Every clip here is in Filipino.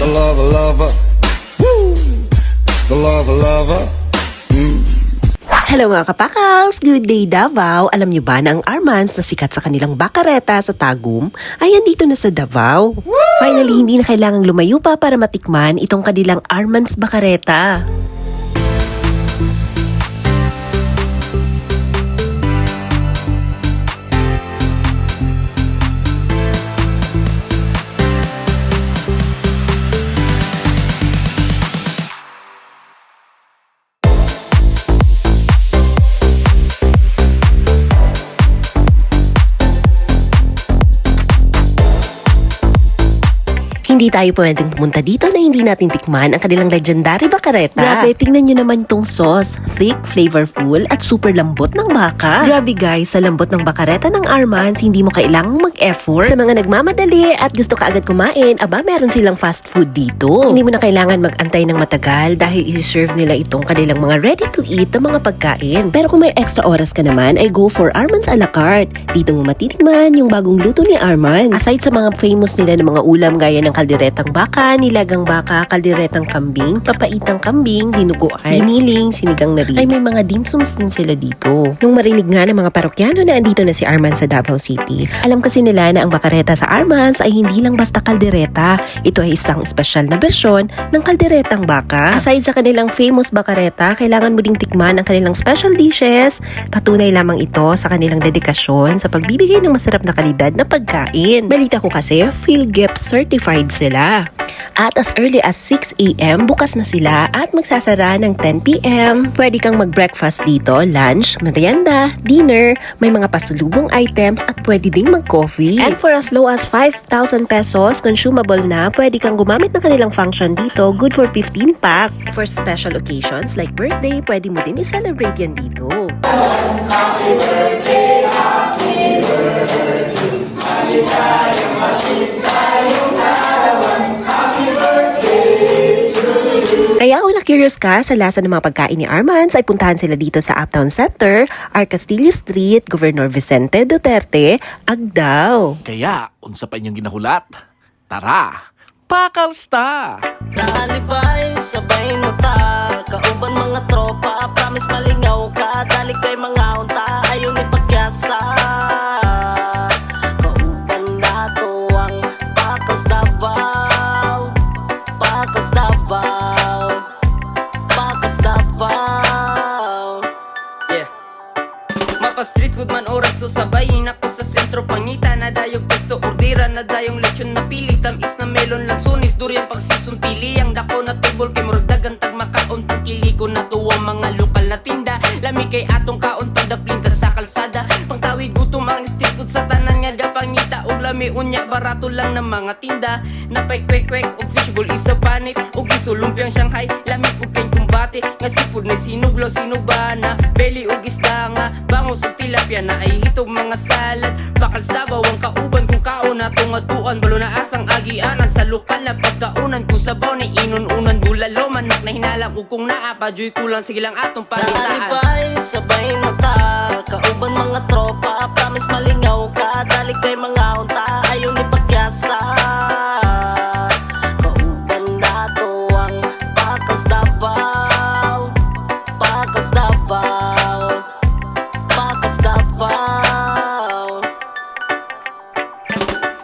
the lover, lover. Woo! It's the lover, lover. Hello mga kapakals! Good day Davao! Alam niyo ba na ang Armans na sikat sa kanilang bakareta sa Tagum ay andito na sa Davao? Finally, hindi na kailangang lumayo pa para matikman itong kanilang Armans bakareta. Hindi tayo pwedeng pumunta dito na hindi natin tikman ang kanilang legendary bakareta. Grabe, tingnan nyo naman tong sauce. Thick, flavorful, at super lambot ng baka. Grabe guys, sa lambot ng bakareta ng Armans, hindi mo kailangang mag-effort. Sa mga nagmamadali at gusto ka agad kumain, aba meron silang fast food dito. Hindi mo na kailangan mag-antay ng matagal dahil isi-serve nila itong kanilang mga ready to eat na mga pagkain. Pero kung may extra oras ka naman, ay go for Armans a la carte. Dito mo matitikman yung bagong luto ni Armans. Aside sa mga famous nila ng mga ulam gaya ng kalderetang baka, nilagang baka, kalderetang kambing, papaitang kambing, dinuguan, giniling, sinigang na ribs, ay may mga dim sums din sila dito. Nung marinig nga ng mga parokyano na andito na si Armans sa Davao City, alam kasi nila na ang bakareta sa Armans ay hindi lang basta kaldereta. Ito ay isang espesyal na bersyon ng kalderetang baka. Aside sa kanilang famous bakareta, kailangan mo ding tikman ang kanilang special dishes. Patunay lamang ito sa kanilang dedikasyon sa pagbibigay ng masarap na kalidad na pagkain. Balita ko kasi, PhilGEP certified sila. At as early as 6 a.m. bukas na sila at magsasara ng 10 p.m. Pwede kang mag-breakfast dito, lunch, merienda, dinner, may mga pasalubong items at pwede ding mag-coffee. And for as low as 5,000 pesos, consumable na, pwede kang gumamit ng kanilang function dito, good for 15 packs. For special occasions like birthday, pwede mo din i-celebrate yan dito. Kaya kung na-curious ka sa lasa ng mga pagkain ni Armans, ay puntahan sila dito sa Uptown Center, R. Castillo Street, Governor Vicente Duterte, Agdao. Kaya, unsa pa inyong ginahulat? Tara, pakalsta! Nalibay, sabay Mapa street food man oras so sabayin ako sa sentro pangita na dayog pesto ordira na dayong lechon na pili. Tamis na melon lansunis durian pag season ang dako na table kay murag dagan tag makaon tag kili ko na tuwa mga lokal na tinda lami kay atong kaon pagdaplin ka sa kalsada. Pangtawid gutom ang street food sa tanan nga gapangita. Og lami unya barato lang ng mga tinda. Napay kwek kwek og fishbowl isa panit og isulumpiang Shanghai lami ug kay kumbate nga sipud na sinuglo sinubana. Beli ug isda nga bangus ug tilapia na ay hitog mga salad. Bakal sabaw ang kauban kung kaon na tungatuan. Balo na asang agianan sa lokal na pagkaunan. Kung sabaw ni inununan bulalo manak na hinalam. Ug kung naa pa joy kulang. Sige lang atong pangitaan Nalibay, sabay na ta. Kauban mga tropa,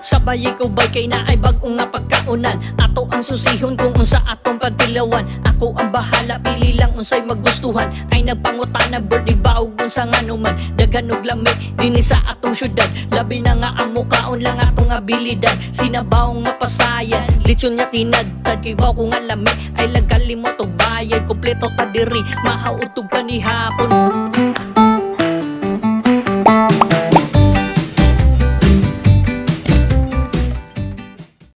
Sabay ko bay kay na ay bagong nga pagkaunan Ato ang susihon kung unsa atong pagtilawan. Ako ang bahala, pili lang unsay magustuhan. Ay nagpangutan na birthday baog unsa nga numan? Dagan og lami, dini sa atong syudad. Labi na nga amo kaon lang atong abilidad. Sinabaw nga pasayan, lechon nga tinadtad. Kay baw ko nga lami, ay lagalimot og bayad. Kompleto ta diri, mahautog pa ni hapon